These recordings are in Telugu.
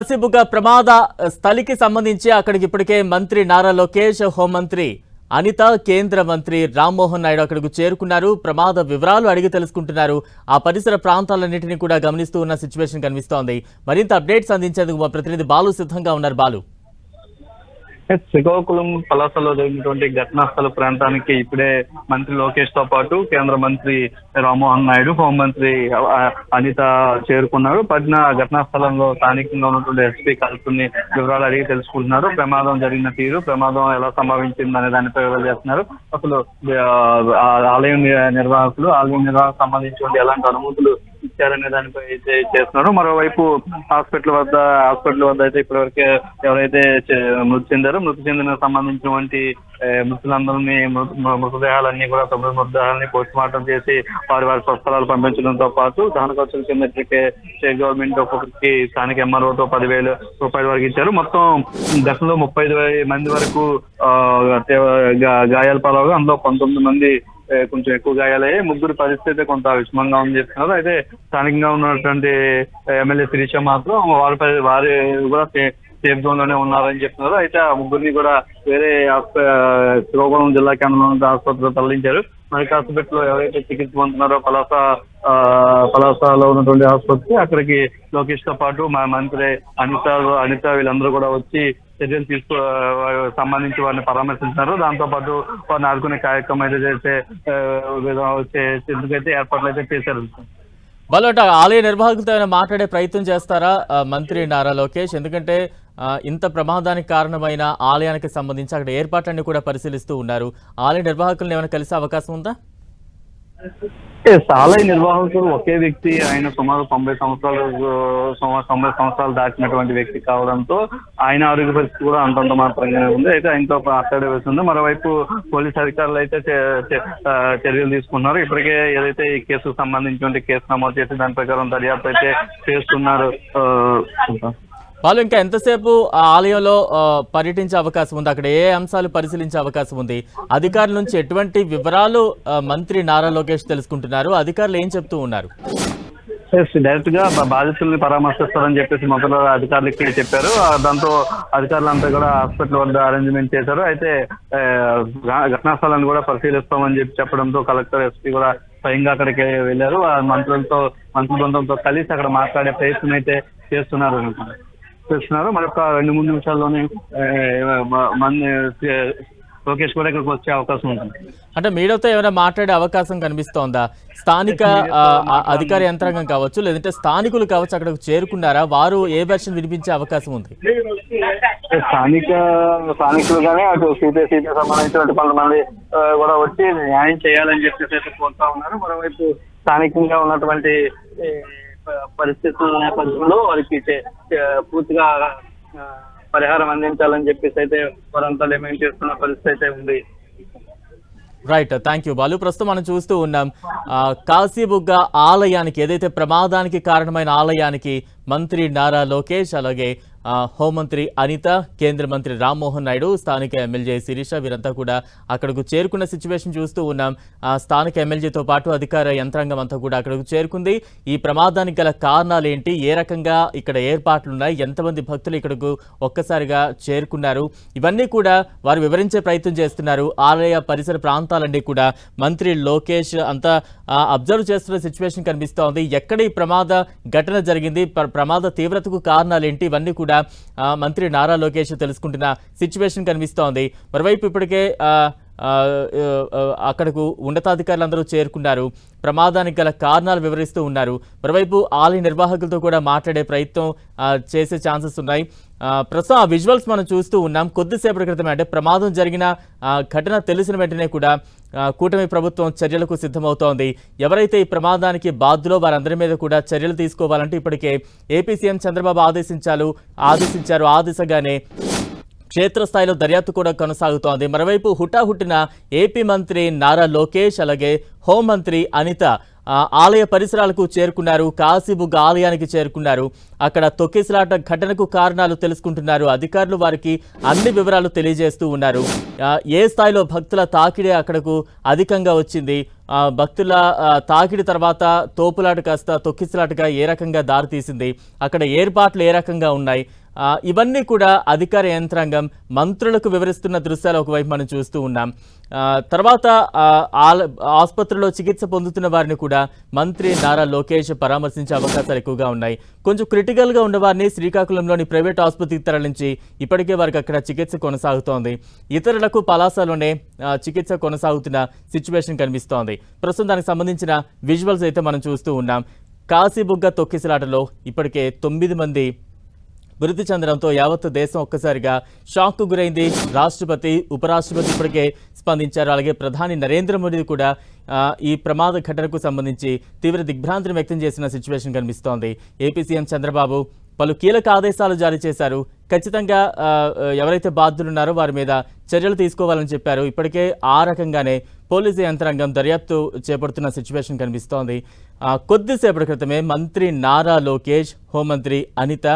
కాసిబుగ్గ ప్రమాద స్థలికి సంబంధించి అక్కడికి ఇప్పటికే మంత్రి నారా లోకేష్ హోంమంత్రి అనిత కేంద్ర మంత్రి రామ్మోహన్ నాయుడు అక్కడికి చేరుకున్నారు. ప్రమాద వివరాలు అడిగి తెలుసుకుంటున్నారు. ఆ పరిసర ప్రాంతాలన్నింటినీ కూడా గమనిస్తూ ఉన్న సిచ్యువేషన్ కనిపిస్తోంది. మరింత అప్డేట్స్ అందించేందుకు మా ప్రతినిధి బాలు సిద్ధంగా ఉన్నారు. బాలు. శ్రీకాకుళం పలాసలో జరిగినటువంటి ఘటనా స్థల ప్రాంతానికి ఇప్పుడే మంత్రి లోకేష్తో పాటు కేంద్ర మంత్రి రామ్మోహన్ నాయుడు హోంమంత్రి అనిత చేరుకున్నారు. పడిన ఘటనా స్థలంలో స్థానికంగా ఉన్నటువంటి ఎస్పీ కలుపుని వివరాలు అడిగి తెలుసుకుంటున్నారు. ప్రమాదం జరిగిన తీరు ప్రమాదం ఎలా సంభవించింది అనే దానిపై వివరాలు చేస్తున్నారు. అసలు ఆ, ఆలయం నిర్వాహకులు ఆలయం నిర్వాహకు సంబంధించినటువంటి ఎలాంటి అనుమతులు ఇచ్చారనే దానిపై అయితే చేస్తున్నారు. మరోవైపు హాస్పిటల్ వద్ద హాస్పిటల్ వద్ద అయితే ఇప్పటివరకే ఎవరైతే మృతి చెందారో మృతి చెందిన సంబంధించినటువంటి ఏ, మృతులందరినీ మృతదేహాలన్నీ కూడా తొమ్మిది మృతదేహాలని పోస్ట్ మార్టం చేసి వారి వారి స్వస్థలాలు పంపించడంతో పాటు దహన ఖర్చుల కింద ఇప్పటికే స్టేట్ గవర్నమెంట్ ఒక్కొక్కరికి స్థానిక ఎంఆర్ఓతో పదివేల రూపాయల వరకు ఇచ్చారు. మొత్తం గతంలో ముప్పై మంది వరకు ఆ, గా- గాయాల పాలవగా అందులో పంతొమ్మిది మంది కొంచెం ఎక్కువ గాయాలయ్యాయి ముగ్గురు పరిస్థితి కొంత విషమంగా ఉంది చెప్తున్నారు. అయితే స్థానికంగా ఉన్నటువంటి ఎమ్మెల్యే శిరీష మాత్రం వారి వారి కూడా సేఫ్ జోన్లోనే ఉన్నారని చెప్తున్నారు. అయితే ఆ ముగ్గురిని కూడా వేరే శ్రీకాకుళం జిల్లా కేంద్రంలో ఆసుపత్రిలో తరలించారు. మనకి హాస్పిటల్లో ఎవరైతే చికిత్స పొందుతున్నారో పలాస ఆ, పలాసలో ఉన్నటువంటి ఆసుపత్రి అక్కడికి లోకేష్తో పాటు మా మంత్రి అనిత అనిత వీళ్ళందరూ కూడా వచ్చి చర్యలు తీసుకో సంబంధించి వారిని పరామర్శించారు దాంతో పాటు వారిని ఆదుకునే కార్యక్రమం అయితే చేసే విధంగా ఎందుకైతే ఏర్పాట్లు అయితే చేశారు. బలోట ఆలయ నిర్వాహకులతో మాట్లాడే ప్రయత్నం చేస్తారా మంత్రి నారా లోకేష్? ఎందుకంటే ఇంత ప్రమాదానికి కారణమైన ఆలయానికి సంబంధించి అక్కడ ఏర్పాట్లన్నీ కూడా పరిశీలిస్తూ ఉన్నారు. ఆలయ నిర్వాహకులను ఏమైనా కలిసే అవకాశం ఉందా? ఆలయ నిర్వాహకుడు ఒకే వ్యక్తి. ఆయన సుమారు తొంభై సంవత్సరాలు సుమారు తొంభై సంవత్సరాలు దాటినటువంటి వ్యక్తి కావడంతో ఆయన ఆరోగ్య పరిస్థితి కూడా అంతంత మాత్రంగానే ఉంది. అయితే ఆయనతో మాట్లాడే వేస్తుంది మరోవైపు పోలీస్ అధికారులు అయితే చర్యలు తీసుకున్నారు. ఇప్పటికే ఏదైతే ఈ కేసుకు సంబంధించినటువంటి కేసు నమోదు చేసి దాని ప్రకారం దర్యాప్తు అయితే చేస్తున్నారు. వాళ్ళు ఇంకా ఎంతసేపు ఆ ఆలయంలో ఆ, పర్యటించే అవకాశం ఉంది? అక్కడ ఏ అంశాలు పరిశీలించే అవకాశం ఉంది? అధికారుల నుంచి ఎటువంటి వివరాలు మంత్రి నారా లోకేష్ తెలుసుకుంటున్నారు? అధికారులు ఏం చెప్తూ ఉన్నారు? డైరెక్ట్గా బాధితుల్ని పరామర్శిస్తారని చెప్పేసి మొదలు అధికారులకి చెప్పారు. దాంతో అధికారులంతా కూడా హాస్పిటల్ వద్ద అరేంజ్మెంట్ చేశారు. అయితే ఘటనా స్థలాన్ని కూడా పరిశీలిస్తామని చెప్పి చెప్పడంతో కలెక్టర్ ఎస్పీ కూడా స్వయంగా అక్కడికి వెళ్ళారు. మంత్రులతో మంత్రి బృందంతో కలిసి అక్కడ మాట్లాడే ప్రయత్నం అయితే చేస్తున్నారు. చేస్తున్నారు. మరొక రెండు మూడు నిమిషాల్లోనే ఆ, మ- మన లోకేష్ కూడా ఇక్కడికి వచ్చే అవకాశం ఉంటుంది. అంటే మీడియాతో ఏమైనా మాట్లాడే అవకాశం కనిపిస్తోందా? స్థానిక అధికార యంత్రాంగం కావచ్చు లేదంటే స్థానికులు కావచ్చు అక్కడికి చేరుకున్నారా? వారు ఏ వెర్షన్ వినిపించే అవకాశం ఉంది? స్థానిక స్థానికులుగానే అటు సిపిఎస్సికి సంబంధించినటువంటి కొంతమంది కూడా వచ్చి న్యాయం చేయాలని చెప్పేసి అయితే కోరుతా ఉన్నారు. మరోవైపు స్థానికంగా ఉన్నటువంటి పరిస్థితుల నేపథ్యంలో వారికి పూర్తిగా పరిహారం అందించాలని చెప్పేసి అయితే వారంతా డిమాండ్ చేస్తున్న పరిస్థితి అయితే ఉంది. రైట్ థ్యాంక్ యూ బాలు ప్రస్తుతం మనం చూస్తూ ఉన్నాం. కాశీబుగ్గ ఆలయానికి ఏదైతే ప్రమాదానికి కారణమైన ఆలయానికి మంత్రి నారా లోకేష్ అలాగే హోంమంత్రి అనిత కేంద్ర మంత్రి రామ్మోహన్ నాయుడు స్థానిక ఎమ్మెల్యే శిరీష వీరంతా కూడా అక్కడకు చేరుకున్న సిచ్యువేషన్ చూస్తూ ఉన్నాం. స్థానిక ఎమ్మెల్యేతో పాటు అధికార యంత్రాంగం అంతా కూడా అక్కడకు చేరుకుంది. ఈ ప్రమాదానికి గల కారణాలు ఏంటి? ఏ రకంగా ఇక్కడ ఏర్పాట్లు ఉన్నాయి? ఎంతమంది భక్తులు ఇక్కడకు ఒక్కసారిగా చేరుకున్నారు? ఇవన్నీ కూడా వారు వివరించే ప్రయత్నం చేస్తున్నారు. ఆలయ పరిసర ప్రాంతాలన్నీ కూడా మంత్రి లోకేష్ అంతా అబ్జర్వ్ చేస్తున్న సిచ్యువేషన్ కనిపిస్తోంది ఎక్కడ ఈ ప్రమాద ఘటన జరిగింది? ప్రమాద తీవ్రతకు కారణాలు ఏంటి? ఇవన్నీ కూడా ఆ, మంత్రి నారా లోకేష్ తెలుసుకుంటున్న సిచ్యువేషన్ కనిపిస్తోంది. మరోవైపు ఇప్పటికే ఆ, అక్కడకు ఉన్నతాధికారులందరూ చేరుకున్నారు. ప్రమాదానికి గల కారణాలు వివరిస్తూ ఉన్నారు. మరోవైపు ఆలయ నిర్వాహకులతో కూడా మాట్లాడే ప్రయత్నం చేసే ఛాన్సెస్ ఉన్నాయి. ప్రస్తుతం ఆ విజువల్స్ మనం చూస్తూ ఉన్నాం. కొద్దిసేపటి క్రితమే అంటే ప్రమాదం జరిగిన ఘటన తెలిసిన వెంటనే కూడా కూటమి ప్రభుత్వం చర్యలకు సిద్ధమవుతోంది. ఎవరైతే ఈ ప్రమాదానికి బాధ్యులో వారందరి మీద కూడా చర్యలు తీసుకోవాలంటే ఇప్పటికే ఏపీ సీఎం చంద్రబాబు ఆదేశించాలు ఆదేశించారు. ఆ దిశగానే క్షేత్రస్థాయిలో దర్యాప్తు కూడా కొనసాగుతోంది. మరోవైపు హుటాహుటిన ఏపీ మంత్రి నారా లోకేష్ అలాగే హోంమంత్రి అనిత ఆలయ పరిసరాలకు చేరుకున్నారు. కాశీబుగ్గ ఆలయానికి చేరుకున్నారు. అక్కడ తొక్కిసలాట ఘటనకు కారణాలు తెలుసుకుంటున్నారు. అధికారులు వారికి అన్ని వివరాలు తెలియజేస్తూ ఉన్నారు. ఏ స్థాయిలో భక్తుల తాకిడి అక్కడకు అధికంగా వచ్చింది? భక్తుల తాకిడి తర్వాత తోపులాట కాస్త తొక్కిసలాటగా ఏ రకంగా దారితీసింది? అక్కడ ఏర్పాట్లు ఏ రకంగా ఉన్నాయి? ఇవన్నీ కూడా అధికార యంత్రాంగం మంత్రులకు వివరిస్తున్న దృశ్యాలు ఒకవైపు మనం చూస్తూ ఉన్నాం. తర్వాత ఆ, ఆసుపత్రిలో చికిత్స పొందుతున్న వారిని కూడా మంత్రి నారా లోకేష్ పరామర్శించే అవకాశాలు ఎక్కువగా ఉన్నాయి. కొంచెం క్రిటికల్గా ఉన్నవారిని శ్రీకాకుళంలోని ప్రైవేట్ ఆసుపత్రికి తరలించి ఇప్పటికే వారికి అక్కడ చికిత్స కొనసాగుతోంది. ఇతరులకు పలాసలోనే చికిత్స కొనసాగుతున్న సిచ్యువేషన్ కనిపిస్తోంది. ప్రస్తుతం దానికి సంబంధించిన విజువల్స్ అయితే మనం చూస్తూ ఉన్నాం. కాశీబుగ్గ తొక్కిసలాటలో ఇప్పటికే తొమ్మిది మంది మృతి చెందడంతో యావత్ దేశం ఒక్కసారిగా షాక్కు గురైంది. రాష్ట్రపతి ఉపరాష్ట్రపతి ఇప్పటికే స్పందించారు. అలాగే ప్రధాని నరేంద్ర మోదీ కూడా ఈ ప్రమాద ఘటనకు సంబంధించి తీవ్ర దిగ్భ్రాంతిని వ్యక్తం చేసిన సిచ్యువేషన్ కనిపిస్తోంది. ఏపీ సీఎం చంద్రబాబు పలు కీలక ఆదేశాలు జారీ చేశారు. ఖచ్చితంగా ఎవరైతే బాధ్యులున్నారో వారి మీద చర్యలు తీసుకోవాలని చెప్పారు. ఇప్పటికే ఆ రకంగానే పోలీసు యంత్రాంగం దర్యాప్తు చేపడుతున్న సిచ్యువేషన్ కనిపిస్తోంది. కొద్దిసేపటి క్రితమే మంత్రి నారా లోకేష్ హోంమంత్రి అనిత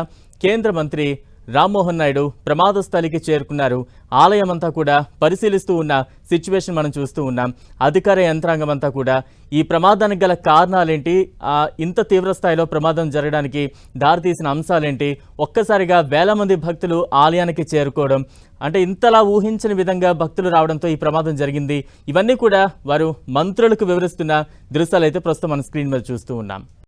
కేంద్ర మంత్రి రామ్మోహన్ నాయుడు ప్రమాద స్థలికి చేరుకున్నారు. ఆలయం అంతా కూడా పరిశీలిస్తూ ఉన్న సిచ్యువేషన్ మనం చూస్తూ ఉన్నాం. అధికార యంత్రాంగం అంతా కూడా ఈ ప్రమాదానికి గల కారణాలేంటి? ఇంత తీవ్ర స్థాయిలో ప్రమాదం జరగడానికి దారితీసిన అంశాలేంటి? ఒక్కసారిగా వేల మంది భక్తులు ఆలయానికి చేరుకోవడం అంటే ఇంతలా ఊహించని విధంగా భక్తులు రావడంతో ఈ ప్రమాదం జరిగింది. ఇవన్నీ కూడా వారు మంత్రులకు వివరిస్తున్న దృశ్యాలు అయితే ప్రస్తుతం మన స్క్రీన్ మీద చూస్తూ ఉన్నాం.